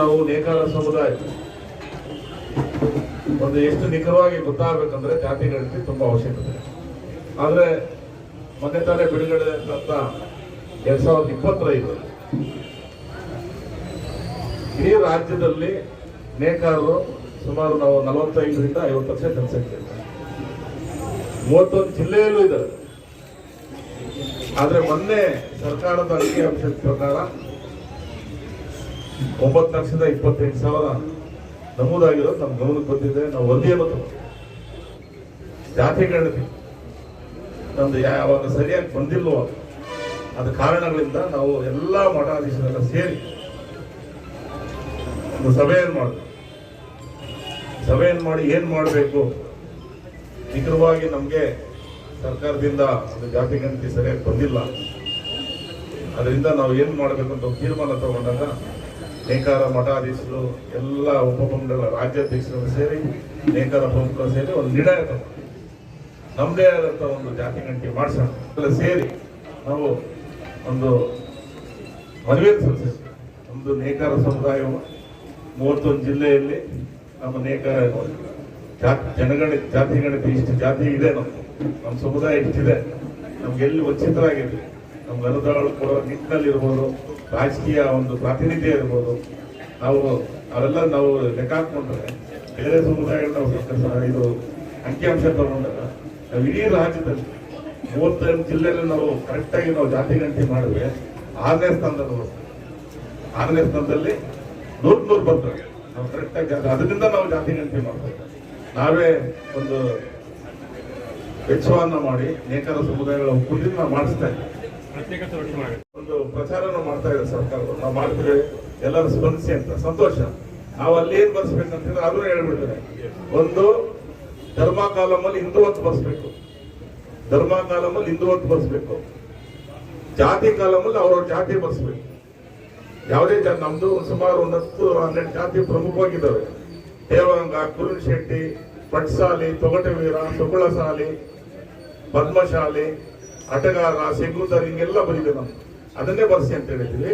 ನಾವು ನೇಕಾರ ಸಮುದಾಯ. ಒಂದು ಎಷ್ಟು ನಿಖರವಾಗಿ ಗೊತ್ತಾಗಬೇಕಂದ್ರೆ ಜಾತಿ ಗಣತಿ ತುಂಬಾ ಅವಶ್ಯಕತೆ. ಆದ್ರೆ ಮೊನ್ನೆ ತಾನೇ ಬಿಡುಗಡೆ ಎರಡ್ ಸಾವಿರದ ಇಪ್ಪತ್ತೈದು. ಇಡೀ ರಾಜ್ಯದಲ್ಲಿ ನೇಕಾರರು ಸುಮಾರು ನಾವು ನಲವತ್ತೈದರಿಂದ ಐವತ್ತು ಲಕ್ಷ ಜನಸಂಖ್ಯೆ. ಮೂವತ್ತೊಂದು ಜಿಲ್ಲೆಯಲ್ಲೂ ಇದ್ದಾರೆ. ಆದ್ರೆ ಮೊನ್ನೆ ಸರ್ಕಾರದ ಅಂಕಿಅಂಶದ ಪ್ರಕಾರ ಒಂಬತ್ತು ಲಕ್ಷದ ಇಪ್ಪತ್ತೆಂಟು ಸಾವಿರ ನಮೂದಾಗಿರೋದು ನಮ್ಮ ಗಮನಕ್ಕೆ ಬಂದಿದೆ. ನಾವು ಒಂದೇ ಮತ್ತು ಜಾತಿ ಗಣತಿ ನಮ್ದು ಯಾವಾಗ ಸರಿಯಾಗಿ ಬಂದಿಲ್ವೋ ಅದ ಕಾರಣಗಳಿಂದ ನಾವು ಎಲ್ಲ ಮಠಾಧೀಶರೆಲ್ಲ ಸೇರಿ ಒಂದು ಸಭೆಯನ್ನು ಮಾಡಿದ್ವಿ. ಸಭೆಯನ್ನು ಮಾಡಿ ಏನು ಮಾಡಬೇಕು? ನಿಖರವಾಗಿ ನಮಗೆ ಸರ್ಕಾರದಿಂದ ಒಂದು ಜಾತಿ ಗಣತಿ ಸರಿಯಾಗಿ ಬಂದಿಲ್ಲ. ಅದರಿಂದ ನಾವು ಏನು ಮಾಡಬೇಕು ಅಂತ ತೀರ್ಮಾನ ತಗೊಂಡಾಗ ನೇಕಾರ ಮಠಾಧೀಶರು ಎಲ್ಲ ಉಪಮಂಡಲ ರಾಜ್ಯಾಧ್ಯಕ್ಷರು ಸೇರಿ ನೇಕಾರ ಪ್ರಮುಖರು ಸೇರಿ ಒಂದು ನಿರ್ಣಯ ನಮ್ಮದೇ ಆದಂಥ ಒಂದು ಜಾತಿ ಗಂಟೆ ಮಾಡಿಸೋಣ. ಸೇರಿ ನಾವು ಒಂದು ಮನವಿಯನ್ನು ಸಲ್ಲಿಸಿದ್ವಿ ನಮ್ದು ನೇಕಾರ ಸಮುದಾಯವು ಮೂವತ್ತೊಂದು ಜಿಲ್ಲೆಯಲ್ಲಿ ನಮ್ಮ ನೇಕಾರ ಜಾತಿ ಜನಗಣಿ ಜಾತಿ ಗಣಿತ ಇಷ್ಟು ಜಾತಿ ಇದೆ ನಮ್ಮ ನಮ್ಮ ಸಮುದಾಯ ಇಷ್ಟಿದೆ. ನಮ್ಗೆ ಎಲ್ಲಿ ವಂಚಿತರಾಗಿದ್ವಿ ನಮ್ಗೆ ಅನುದಾನಗಳು ಕೊಡೋ ನಿಟ್ಟಿನಲ್ಲಿ ಇರ್ಬೋದು ರಾಜಕೀಯ ಒಂದು ಪ್ರಾತಿನಿಧ್ಯ ಇರ್ಬೋದು. ನಾವು ಅವೆಲ್ಲ ನಾವು ಲೆಕ್ಕ ಹಾಕೊಂಡ್ರೆ ಬೇರೆ ಸಮುದಾಯಗಳನ್ನ ಇದು ಅಂಕಿಅಂಶ ತಗೊಂಡಾಗ ನಾವು ಇಡೀ ರಾಜ್ಯದಲ್ಲಿ ಮೂವತ್ತೆರಡು ಜಿಲ್ಲೆಯಲ್ಲಿ ನಾವು ಕರೆಕ್ಟಾಗಿ ನಾವು ಜಾತಿ ಗಂಟೆ ಮಾಡಿದ್ರೆ ಆರನೇ ಸ್ಥಾನದಲ್ಲಿ ಬರ್ತೇವೆ ಆರನೇ ಸ್ಥಾನದಲ್ಲಿ ನೂರು ನೂರು ಬರ್ತವೆ ನಾವು ಕರೆಕ್ಟಾಗಿ ಅದರಿಂದ ನಾವು ಜಾತಿ ಗಂಟೆ ಮಾಡ್ತೇವೆ ನಾವೇ ಒಂದು ವೆಚ್ಚವನ್ನು ಮಾಡಿ, ನೇಕಾರ ಸಮುದಾಯಗಳ ಒಕ್ಕೂಟದಿಂದ ನಾವು ಮಾಡಿಸ್ತಾ ಇದ್ದೀವಿ. ಒಂದು ಪ್ರಚಾರನ ಮಾಡ್ತಾ ಇದೆ ಸರ್ಕಾರ ನಾವು ಮಾಡ್ತೀವಿ ಎಲ್ಲರೂ ಸ್ಪಂದಿಸಿ ಅಂತ. ಸಂತೋಷ. ನಾವು ಅಲ್ಲಿ ಏನ್ ಬರ್ಸ್ಬೇಕಂತ ಹೇಳಿದ್ರೆ ಅದನ್ನು ಹೇಳ್ಬಿಡ್ತಾರೆ. ಒಂದು ಧರ್ಮ ಕಾಲಮಲ್ಲಿ ಹಿಂದೂ ಅಂತ ಬರ್ಸ್ಬೇಕು. ಧರ್ಮ ಕಾಲಮಲ್ಲಿ ಹಿಂದೂ ಅಂತ ಬರ್ಸ್ಬೇಕು. ಜಾತಿ ಕಾಲಮಲ್ಲಿ ಅವ್ರವ್ರ ಜಾತಿ ಬರ್ಸ್ಬೇಕು. ಯಾವುದೇ ಜಾತಿ ನಮ್ದು ಸುಮಾರು ಒಂದು ಹತ್ತು ಹನ್ನೆರಡು ಜಾತಿ ಪ್ರಮುಖವಾಗಿದ್ದಾವೆ. ದೇವಾಂಗ ಕುರುಣ್ ಶೆಟ್ಟಿ ಪಟ್ಸಾಲಿ, ತೊಗಟವೀರ ಸುಗುಳಸಾಲಿ ಪದ್ಮಶಾಲಿ ಆಟಗಾರ ಸಿಗುದರ್ ಹಿಂಗೆಲ್ಲ ಬಂದಿದೆ ನಾವು ಅದನ್ನೇ ಬರ್ಸಿ ಅಂತ ಹೇಳಿದ್ವಿ.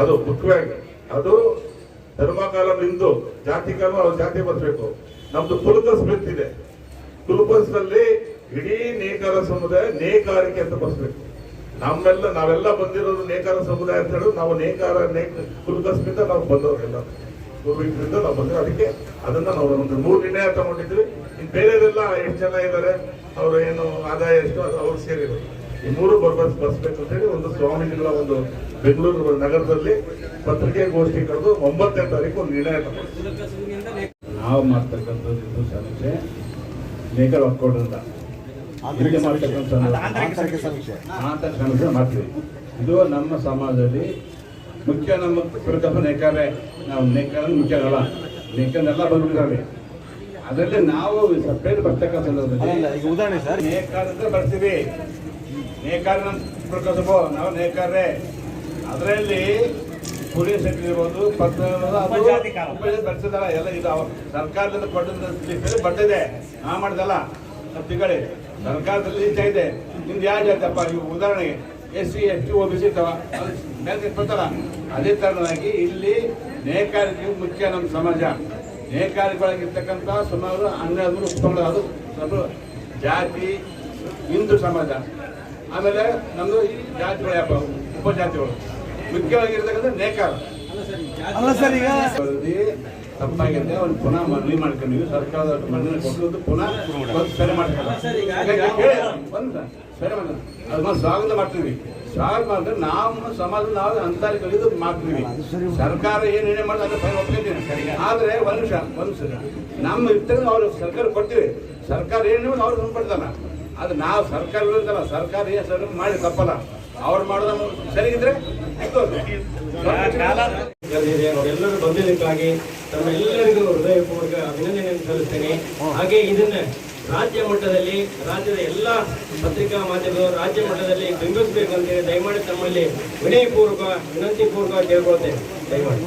ಅದು ಮುಖ್ಯವಾಗಿ. ಅದು ಧರ್ಮಕಾಲ ಹಿಂದೂ ಜಾತಿ ಕಾಲ ಅವ್ರ ಜಾತಿ ಬರ್ಬೇಕು. ನಮ್ದು ಕುಲಕಸ್ ಇದೆ. ಕುಲಕಸ್ನಲ್ಲಿ ಇಡೀ ನೇಕಾರ ಸಮುದಾಯ ನೇಕಾರಿಕೆ ಅಂತ ಬರ್ಸ್ಬೇಕು. ನಮ್ಮೆಲ್ಲ, ನಾವೆಲ್ಲ ಬಂದಿರೋದು ನೇಕಾರ ಸಮುದಾಯ ಅಂತ ಹೇಳಿದ್ರೆ ನಾವು ನೇಕಾರ ನೇಕ ಸ್ಮಿತ ನಾವು ಬಂದವರೆಲ್ಲ ಪೂರ್ವಿಕರಿಂದ ನಾವು ಬಂದ್ರೆ ಅದಕ್ಕೆ ಅದನ್ನ ನಾವು ಒಂದು ಮೂರು ನಿರ್ಣಯ ತಗೊಂಡಿದ್ವಿ ಇನ್ನು ಬೇರೆದೆಲ್ಲ ಎಷ್ಟು ಜನ ಇದ್ದಾರೆ ಅವರು ಏನು ಆದಾಯ ಎಷ್ಟು ಅದು ಅವ್ರು ಸೇರಿದ್ರು ಈ ಮೂರು ಬರ್ಬಸ್ ಬರ್ಸ್ಬೇಕು ಅಂತ ಹೇಳಿ ಒಂದು ಸ್ವಾಮೀಜಿಗಳ ಒಂದು ಬೆಂಗಳೂರು ನಗರದಲ್ಲಿ ಪತ್ರಿಕೆಗೋಷ್ಠಿ ಕರೆದು ಒಂಬತ್ತನೇ ತಾರೀಕು ಒಂದು ನಿರ್ಣಯ ತಗೊಂಡು ನಾವು ಮಾಡ್ತಕ್ಕಂಥದ್ದು ಇದು ಸಮೀಕ್ಷೆ ಲೇಖರ್ ಇಲ್ಲಿ ಮಾಡ್ತಕ್ಕಂಥ ಆಂತರಿಕ ಸಮೀಕ್ಷೆ ಮಾಡ್ತೀವಿ. ಇದು ನಮ್ಮ ಸಮಾಜದಲ್ಲಿ ಮುಖ್ಯ ನಮ್ಮ ಪ್ರಕಲ್ಪ ನೇಕಾರೆ ನಾವು ನೇಕಾರ ಮುಖ್ಯ ಅಲ್ಲ ನೇಕನೆಲ್ಲ ಬಂದ್ಬಿಟ್ಟಿದ್ದಾರೆ. ಅದರಲ್ಲಿ ನಾವು ಸಪ್ರೇಟ್ ಬರ್ತಕ್ಕಂಥ ಸಂದರ್ಭದಲ್ಲಿ ಅಲ್ಲ ಈಗ ಉದಾಹರಣೆ ಸರ್. ನೇಕಾರ ಅಂತ ಬರ್ತೀವಿ. ನೇಕಾರ ಪ್ರಕಲ್ಪ ನಾವು ನೇಕಾರೇ ಅದರಲ್ಲಿ ಪೊಲೀಸ್ ಇರ್ಬೋದು ಬರ್ತದಲ್ಲ. ಬರ್ತಿದಾರ ಎಲ್ಲ ಇದು ಸರ್ಕಾರದಲ್ಲಿ ಸರ್ಕಾರದಿಂದ ಕೊಟ್ಟಿದ್ದ ಬರ್ತಿದೆ ನಾ ಮಾಡ್ದಲ್ಲ ತಿಂಗಳಿ. ಸರ್ಕಾರದಲ್ಲಿ ಇದೆ. ನಿಮ್ದು ಯಾವ ಜಾತಪ್ಪ ಇವು ಉದಾಹರಣೆಗೆ S C S T O B C ಇರ್ತಾವ ಮೇಲೆ ಬರ್ತಾರ ಅದೇ ತರನಾಗಿ ಇಲ್ಲಿ ನೇಕಾರಿಕೆ ಮುಖ್ಯ ನಮ್ಮ ಸಮಾಜ. ನೇಕಾರಿಕೆಗಳಾಗಿರ್ತಕ್ಕಂಥ ಸುಮಾರು ಹನ್ನೆರಡು ಉತ್ಪನ್ನ ಅದು ಸ್ವಲ್ಪ ಜಾತಿ ಹಿಂದೂ ಸಮಾಜ. ಆಮೇಲೆ ನಮ್ಮದು ಈ ಜಾತಿಗಳು ಯಾವ ಉಪಜಾತಿಗಳು. ಮುಖ್ಯವಾಗಿರ್ತಕ್ಕಂಥ ನೇಕಾರ. ಸರ್ ತಪ್ಪಾಗಿದೆ ಅವ್ನು ಪುನಃ ಮನವಿ ಮಾಡ್ಕೊಂಡಿವಿ ಸರ್ಕಾರದ ಮನವಿ ಕೊಟ್ಟು ಪುನಃ ಸರಿ ಮಾಡ್ಕೊಂಡು ಸರಿ ಮಾಡ ಅದನ್ನ ಸ್ವಾಗತ ಮಾಡ್ತೀವಿ. ಸ್ವಾಗತ ಮಾಡಿದ್ರೆ ನಾವು ಸಮಾಜ ನಾವು ಅಂತಾರೆ ಕಲಿದು ಮಾಡ್ತೀವಿ. ಸರ್ಕಾರ ಏನು ಏನೇ ಮಾಡಿದ್ರೆ ಅದಕ್ಕೆ ಫೈನ್ ಒಪ್ಕೊಂತೀನಿ ಆದ್ರೆ ಒಂದು ನಿಮಿಷ ಒಂದು ಸರಿ ನಮ್ಮ ಇರ್ತಕ್ಕ ಅವ್ರು ಸರ್ಕಾರ ಕೊಡ್ತೀವಿ. ಸರ್ಕಾರ ಏನು ಅವ್ರು ಕೊಡ್ತಾನ ಅದು ನಾವು ಸರ್ಕಾರ ಇರೋದಲ್ಲ ಸರ್ಕಾರ ಏನ್ ಸರ್ ಮಾಡಿ ತಪ್ಪಲ್ಲ. ಅವ್ರು ಮಾಡೋದು ಸರಿಗಿದ್ರೆ ಎಲ್ಲರೂ ಬಂದಿದ್ದಕ್ಕಾಗಿ ತಮ್ಮೆಲ್ಲರಿಗೂ ಹೃದಯಪೂರ್ವಕ ಅಭಿನಂದನೆಯನ್ನು ಸಲ್ಲಿಸ್ತೇನೆ. ಹಾಗೆ ಇದನ್ನ ರಾಜ್ಯ ಮಟ್ಟದಲ್ಲಿ, ರಾಜ್ಯದ ಎಲ್ಲ ಪತ್ರಿಕಾ ಮಾಧ್ಯಮಗಳು ರಾಜ್ಯ ಮಟ್ಟದಲ್ಲಿ ಬಿಂಬಿಸಬೇಕು ಅಂತೇಳಿ ದಯಮಾಡಿ ತಮ್ಮಲ್ಲಿ ವಿನಯಪೂರ್ವಕ ವಿನಂತಿ ಪೂರ್ವಕ ಕೇಳ್ಕೊಳ್ತೇನೆ. ದಯಮಾಡಿ.